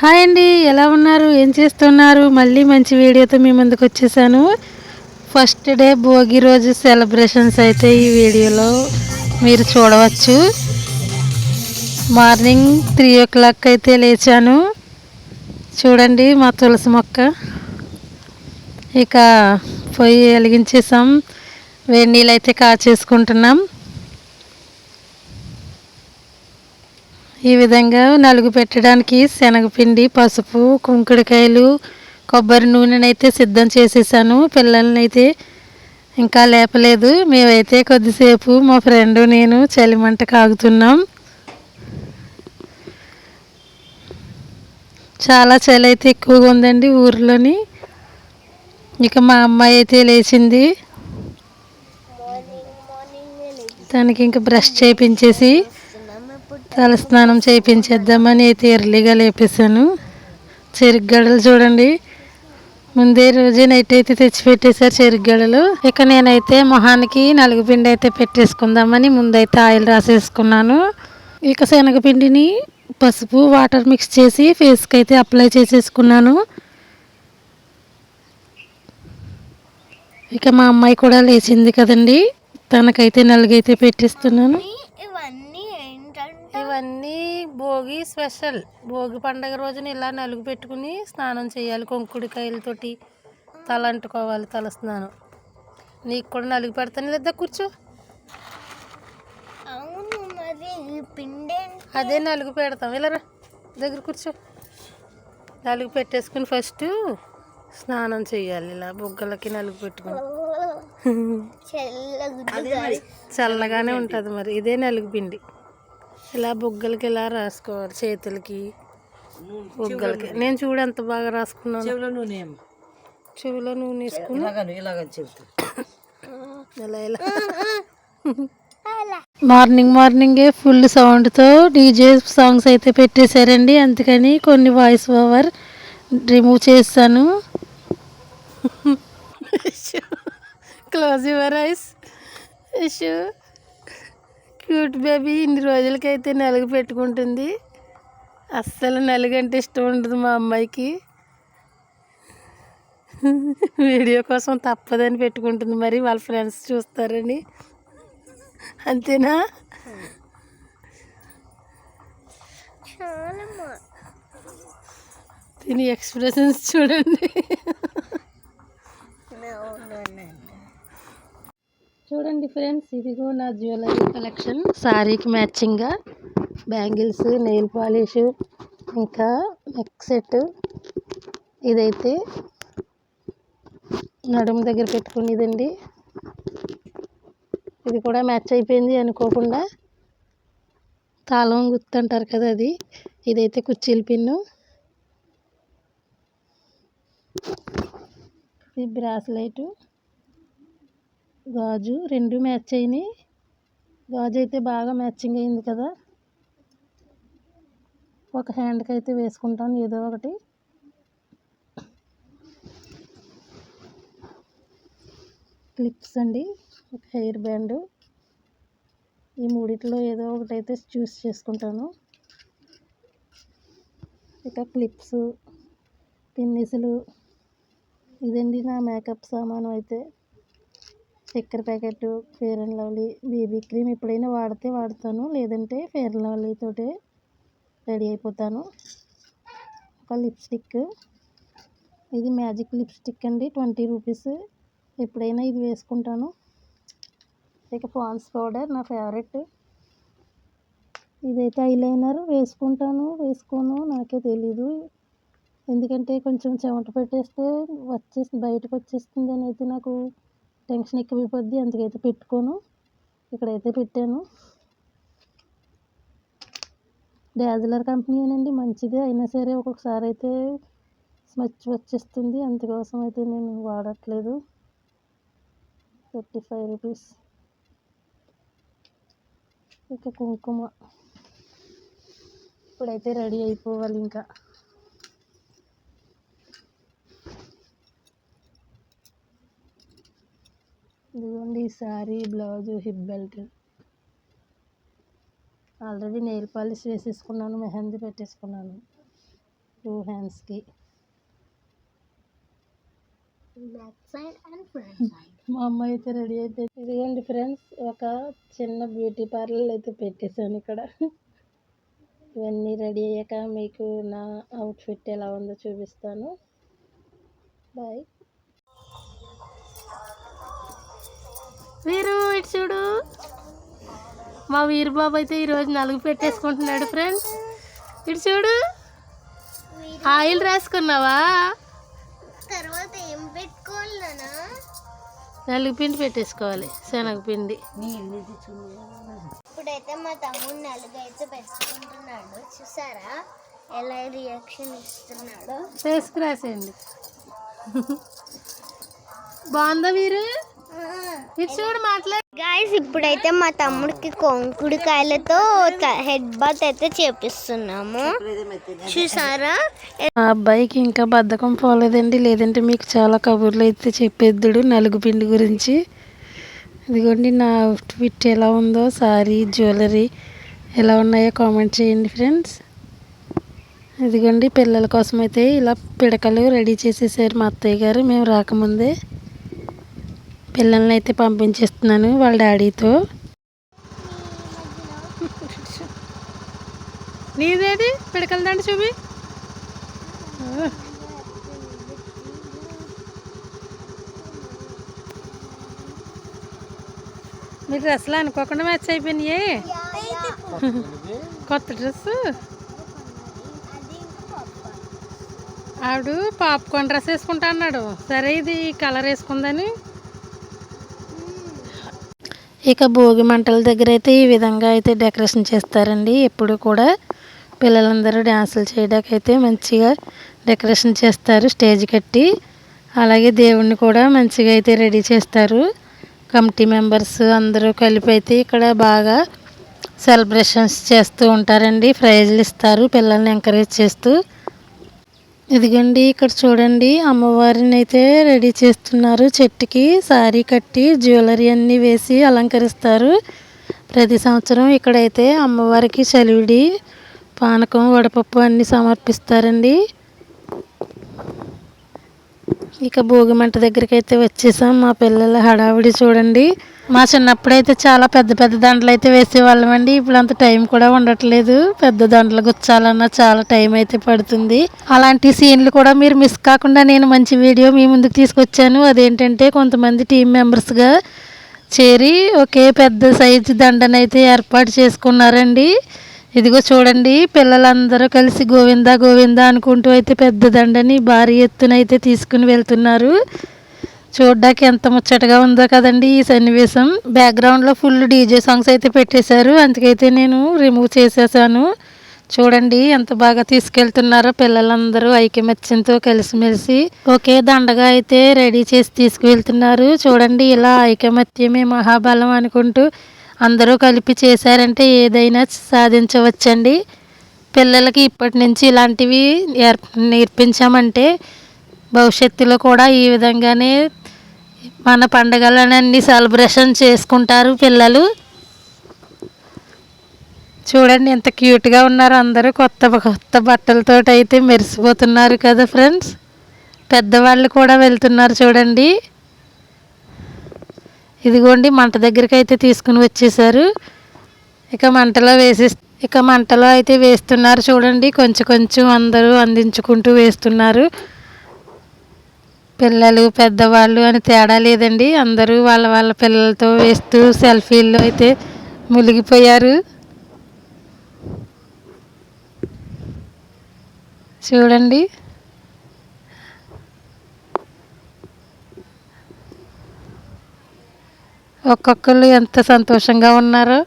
Hi అండి ఎలా ఉన్నారు? ఏం చేస్తున్నారు? మళ్ళీ మంచి వీడియోతో మీ ముందుకు వచ్చేసాను. ఫస్ట్ డే భోగి రోజు సెలబ్రేషన్స్ అయితే ఈ వీడియోలో మీరు చూడవచ్చు. మార్నింగ్ త్రీ ఓ క్లాక్ అయితే లేచాను. చూడండి మా తులసి మొక్క. ఇక పొయ్యి వెలిగించేసాం. వేడి నీళ్ళు అయితే కాచేసుకుంటున్నాం. ఈ విధంగా నలుగు పెట్టడానికి శనగపిండి పసుపు కుంకుడుకాయలు కొబ్బరి నూనెనైతే సిద్ధం చేసేసాను. పిల్లల్ని అయితే ఇంకా లేపలేదు. మేమైతే కొద్దిసేపు మా ఫ్రెండ్ నేను చలిమంట కాగుతున్నాం. చాలా చలి అయితే ఎక్కువగా ఉందండి ఊర్లోని. ఇక మా అమ్మాయి అయితే లేచింది. తనకి ఇంకా బ్రష్ చేయించేసి తలస్నానం చేయించేద్దామని అయితే ఎర్లీగా లేపేశాను. చెరుగ్గడలు చూడండి. ముందే రోజే నైట్ అయితే తెచ్చి పెట్టేశారు చెరుగ్గడలు. ఇక నేనైతే మొహానికి నలుగు పిండి అయితే పెట్టేసుకుందామని ముందైతే ఆయిల్ రాసేసుకున్నాను. ఇక శనగపిండిని పసుపు వాటర్ మిక్స్ చేసి ఫేస్కి అయితే అప్లై చేసేసుకున్నాను. ఇక మా అమ్మాయి కూడా లేచింది కదండి. తనకైతే నలుగైతే పెట్టేస్తున్నాను. ఏంటంటే ఇవన్నీ భోగి స్పెషల్. భోగి పండగ రోజున ఇలా నలుగు పెట్టుకుని స్నానం చేయాలి కొంకుడికాయలతోటి. తల అంటుకోవాలి తల స్నానం. నీకు కూడా నలుగు పెడతాను లేదా కూర్చో. అవును మరి ఈ పిండి ఏంటి? అదే నలుగు పెడతాం. ఇలా రా దగ్గర కూర్చో. నలుగు పెట్టేసుకుని ఫస్ట్ స్నానం చేయాలి ఇలా బుగ్గలకి నలుగు పెట్టుకుని. చల్లగానే ఉంటుంది మరి. ఇదే నలుగు పిండి. ఇలా బుగ్గలకి ఇలా రాసుకోవాలి చేతులకి బుగ్గలకి. నేను చూడు ఎంత బాగా రాసుకున్నాను. చెవులో నూనె చెవిలో నూనె వేసుకుని. ఇలాగను ఇలాగ చెబుతా. ఇలా ఇలా. మార్నింగ్ మార్నింగే ఫుల్ సౌండ్తో డీజే సాంగ్స్ అయితే పెట్టేశారండి. అందుకని కొన్ని వాయిస్ ఓవర్ రిమూవ్ చేస్తాను. Close your eyes Ishu cute baby ఇన్ని రోజులకైతే నలుగు పెట్టుకుంటుంది. అస్సలు నలుగు అంటే ఇష్టం ఉండదు మా అమ్మాయికి. వీడియో కోసం తప్పదని పెట్టుకుంటుంది మరి వాళ్ళ ఫ్రెండ్స్ చూస్తారని. అంతేనా? దీని ఎక్స్ప్రెషన్స్ చూడండి. చూడండి ఫ్రెండ్స్ ఇదిగో నా జ్యువెలరీ కలెక్షన్. శారీకి మ్యాచింగ్గా బ్యాంగిల్స్ నెయిల్ పాలిష్ ఇంకా నెక్ సెట్. ఇదైతే నడుము దగ్గర పెట్టుకునేదండి. ఇది కూడా మ్యాచ్ అయిపోయింది అనుకోకుండా. తాళం గుర్తు అంటారు కదా అది. ఇదైతే కుర్చీల పిన్ను. ఇది బ్రాస్లైట్. గాజు రెండు మ్యాచ్ అయినాయి. గాజు అయితే బాగా మ్యాచింగ్ అయింది కదా. ఒక హ్యాండ్కి అయితే వేసుకుంటాను ఏదో ఒకటి. క్లిప్స్ అండి ఒక హెయిర్ బ్యాండ్ ఈ మూడిట్లో ఏదో ఒకటి అయితే చూస్ చేసుకుంటాను. ఇక క్లిప్స్ పిన్నిసులు ఇదండి నా మేకప్ సామాను అయితే. చక్కెర packet Fair and Lovely baby cream ఎప్పుడైనా వాడితే వాడతాను. లేదంటే ఫేర్ అండ్ లవ్లీ తోటే రెడీ అయిపోతాను. ఒక లిప్స్టిక్. ఇది మ్యాజిక్ లిప్స్టిక్ అండి. Twenty rupees. ఎప్పుడైనా ఇది వేసుకుంటాను. ఇక పాన్స్ పౌడర్ నా ఫేవరెట్. ఇదైతే ఐలైనర్. వేసుకుంటాను వేసుకోను. నాకే తెలీదు. ఎందుకంటే కొంచెం చెమట పెట్టేస్తే వచ్చేసి బయటకు వచ్చేస్తుంది అని అయితే నాకు టెన్షన్ ఎక్కువైపోద్ది అందుకైతే పెట్టుకోను. ఇక్కడైతే పెట్టాను. డాజిలర్ కంపెనీనండి మంచిది. అయినా సరే ఒక్కొక్కసారి అయితే స్మచ్ వచ్చేస్తుంది. అందుకోసం అయితే నేను వాడట్లేదు. Thirty five rupees. ఇక కుంకుమ. ఇప్పుడైతే రెడీ అయిపోవాలి ఇంకా. ఇదిగోండి ఈ sari blouse hip belt. Already nail polish వేసేసుకున్నాను మెహందీ పెట్టేసుకున్నాను టూ హ్యాండ్స్కి. మా అమ్మ అయితే రెడీ అయితే ఇదిగోండి ఫ్రెండ్స్ ఒక చిన్న బ్యూటీ పార్లర్ అయితే పెట్టేశాను ఇక్కడ. ఇవన్నీ రెడీ అయ్యాక మీకు నా అవుట్ఫిట్ ఎలా ఉందో చూపిస్తాను. బాయ్. వీరు ఇటు చూడు. మా వీరు బాబు అయితే ఈరోజు నలుగు పెట్టేసుకుంటున్నాడు ఫ్రెండ్స్ ఇటు చూడు. ఆయిల్ రాసుకున్నావా? తర్వాత ఏం పెట్టుకోవాలనా నలుగు పిండి పెట్టేసుకోవాలి శనగపిండి. ఇప్పుడైతే మా తమ్ముడు నలుగు అయితే పెట్టుకుంటున్నాడు. చూసారా? ఎలా రియాక్షన్ ఇస్తున్నాడో? ఫేస్కి రాసేయండి బాగుందా వీరు? ఇటు చూడు గాయస్ ఇప్పుడైతే మా తమ్ముడికి కొంకుడికాయలతో హెడ్ బాత్ అయితే చేపిస్తున్నాము. చూసారా? ఆ అబ్బాయికి ఇంకా బద్ధకం పోలేదండి లేదంటే మీకు చాలా కబుర్లు అయితే చెప్పేద్దుడు నలుగు పిండి గురించి. ఇదిగోండి నా అవుట్ఫిట్ ఎలా ఉందో సారీ జ్యువెలరీ ఎలా ఉన్నాయో కామెంట్ చేయండి ఫ్రెండ్స్ ఇదిగోండి పిల్లల కోసం అయితే ఇలా పిడకలు రెడీ చేసేసారు మా అత్తయ్య గారు. మేము రాకముందే పిల్లల్ని అయితే పంపించేస్తున్నాను వాళ్ళ డాడీతో. నీదేది? పిడకల దండ చూపి. మీ డ్రెస్సులు అనుకోకుండా మ్యాచ్ అయిపోయినాయి. కొత్త డ్రెస్ ఆవిడు పాప్కార్న్ డ్రెస్ వేసుకుంటా అన్నాడు. సరే ఇది కలర్ వేసుకుందని. ఇక భోగి మంటల దగ్గర అయితే ఈ విధంగా అయితే డెకరేషన్ చేస్తారండి. ఎప్పుడు కూడా పిల్లలందరూ డ్యాన్సులు చేయడానికి అయితే మంచిగా డెకరేషన్ చేస్తారు స్టేజ్ కట్టి. అలాగే దేవుణ్ణి కూడా మంచిగా అయితే రెడీ చేస్తారు. కమిటీ మెంబర్స్ అందరూ కలిపి అయితే ఇక్కడ బాగా సెలబ్రేషన్స్ చేస్తూ ఉంటారండి. ప్రైజ్లు ఇస్తారు పిల్లల్ని ఎంకరేజ్ చేస్తూ. ఇదిగండి ఇక్కడ చూడండి అమ్మవారిని అయితే రెడీ చేస్తున్నారు. చెట్టుకి శారీ కట్టి జ్యువెలరీ అన్నీ వేసి అలంకరిస్తారు. ప్రతి సంవత్సరం ఇక్కడైతే అమ్మవారికి చలివిడి పానకం వడపప్పు అన్నీ సమర్పిస్తారండి. ఇక భోగి మంట దగ్గరికి అయితే వచ్చేసాం. మా పిల్లల హడావిడి చూడండి. మా చిన్నప్పుడైతే చాలా పెద్ద పెద్ద దండలు అయితే వేసేవాళ్ళం అండి. ఇప్పుడు అంత టైం కూడా ఉండట్లేదు. పెద్ద దండలు గుచ్చాలన్నా చాలా టైం అయితే పడుతుంది. అలాంటి సీన్లు కూడా మీరు మిస్ కాకుండా నేను మంచి వీడియో మీ ముందుకు తీసుకొచ్చాను. అదేంటంటే కొంతమంది టీం మెంబర్స్గా చేరి ఒకే పెద్ద సైజు దండనైతే ఏర్పాటు చేసుకున్నారండి. ఇదిగో చూడండి పిల్లలందరూ కలిసి గోవిందా గోవిందా అనుకుంటూ అయితే పెద్ద దండని భారీ ఎత్తున అయితే తీసుకుని వెళ్తున్నారు. చూడ్డానికి ఎంత ముచ్చటగా ఉందో కదండి ఈ సన్నివేశం. బ్యాక్గ్రౌండ్లో ఫుల్ డీజే సాంగ్స్ అయితే పెట్టేశారు. అందుకైతే నేను రిమూవ్ చేసేసాను. చూడండి ఎంత బాగా తీసుకెళ్తున్నారో పిల్లలందరూ ఐకమత్యంతో కలిసిమెలిసి ఒకే దండగా అయితే రెడీ చేసి తీసుకువెళ్తున్నారు. చూడండి ఇలా ఐకమత్యమే మహాబలం అనుకుంటూ అందరూ కలిపి చేశారంటే ఏదైనా సాధించవచ్చండి. పిల్లలకి ఇప్పటి నుంచి ఇలాంటివి నేర్పించామంటే భవిష్యత్తులో కూడా ఈ విధంగానే మన పండగలన్నీ సెలబ్రేషన్ చేసుకుంటారు పిల్లలు. చూడండి ఎంత క్యూట్గా ఉన్నారు అందరూ. కొత్త కొత్త బట్టలతో అయితే మెరిసిపోతున్నారు కదా ఫ్రెండ్స్. పెద్దవాళ్ళు కూడా వెళ్తున్నారు చూడండి. ఇదిగోండి మంట దగ్గరికి అయితే తీసుకుని వచ్చేసారు. ఇక మంటలో వేసి ఇక మంటలో అయితే వేస్తున్నారు చూడండి కొంచెం కొంచెం అందరూ అందించుకుంటూ వేస్తున్నారు. పిల్లలు పెద్దవాళ్ళు అని తేడా లేదండి అందరూ వాళ్ళ వాళ్ళ పిల్లలతో వేస్తూ సెల్ఫీల్లో అయితే మునిగిపోయారు. చూడండి. ఒక్కొక్కరు ఎంత సంతోషంగా ఉన్నారో.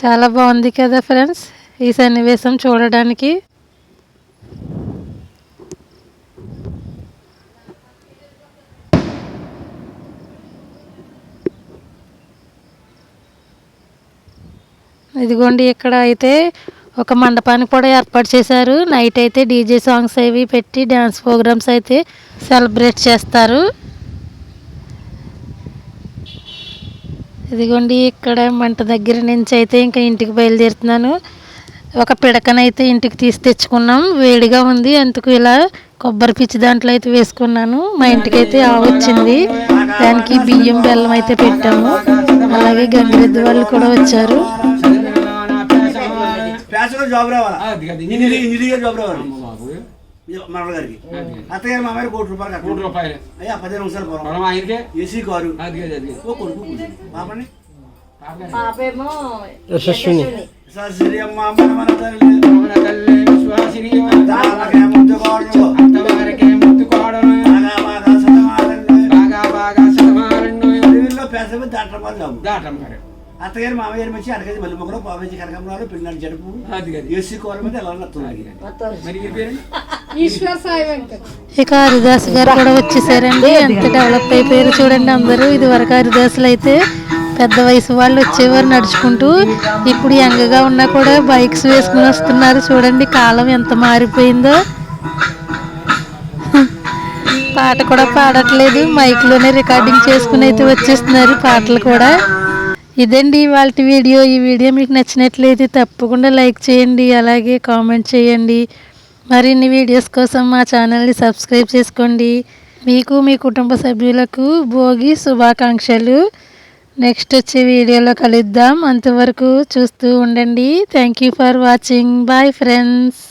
చాలా బాగుంది కదా ఫ్రెండ్స్ ఈ సన్నివేశం చూడడానికి. ఇదిగోండి ఇక్కడ అయితే ఒక మండపాన్ని కూడా ఏర్పాటు చేశారు. నైట్ అయితే డీజే సాంగ్స్ అవి పెట్టి డ్యాన్స్ ప్రోగ్రామ్స్ అయితే సెలబ్రేట్ చేస్తారు. ఇదిగోండి ఇక్కడ మంట దగ్గర నుంచి అయితే ఇంకా ఇంటికి బయలుదేరుతున్నాను. ఒక పిడకనైతే ఇంటికి తీసి తెచ్చుకున్నాం. వేడిగా ఉంది. అందుకు ఇలా కొబ్బరి పిచ్చి దాంట్లో అయితే వేసుకున్నాను. మా ఇంటికి అయితే ఆవు వచ్చింది. దానికి బియ్యం బెల్లం అయితే పెట్టాము. అలాగే గంగిరెద్దు వాళ్ళు కూడా వచ్చారు. మనవల గారికి. అత్తగారు మా అమ్మాయి కోటి రూపాయలు కోటి రూపాయలు. అయ్యా పదిహేను నిమిషాలు పొలం ఆయనకే? AC car. ఓ కొడుకు. పాపని? పాపేమో అమ్మ మన తల్లి. మన తల్లి విశ్వాసిని తామకే ముందు కోడలు. అంతవరకే ముత్తుకోవడము బాగా బాగా సతమాలండి. బాగా బాగా శతమాలను అడవిలో పెసలు దాటం వల్ల దాటం మరి అత్తగారు మామయ్య వచ్చి అడగది మళ్ళీ మొక్కలు పావేసి కనకంలో పిల్లలు జడుపు. ఏసీ కారు మీద ఎలా నత్తుంది మరి ఇక హరిదాస్ గారు కూడా వచ్చేసారండి. ఎంత డెవలప్ అయిపోయారు చూడండి అందరూ. ఇది వరకు హరిదాసులు అయితే పెద్ద వయసు వాళ్ళు వచ్చేవారు నడుచుకుంటూ. ఇప్పుడు యంగగా ఉన్నా కూడా బైక్స్ వేసుకుని వస్తున్నారు. చూడండి కాలం ఎంత మారిపోయిందో. పాట కూడా పాడట్లేదు. మైక్లోనే రికార్డింగ్ చేసుకుని అయితే వచ్చేస్తున్నారు పాటలు కూడా. ఇదండి వాళ్ళ వీడియో. ఈ వీడియో మీకు నచ్చినట్లయితే తప్పకుండా లైక్ చేయండి. అలాగే కామెంట్ చేయండి. మరిన్ని వీడియోస్ కోసం మా ఛానల్ని సబ్స్క్రైబ్ చేసుకోండి. మీకు మీ కుటుంబ సభ్యులకు భోగి శుభాకాంక్షలు. నెక్స్ట్ వచ్చే వీడియోలో కలుద్దాం. అంతవరకు చూస్తూ ఉండండి. Thank you for watching bye friends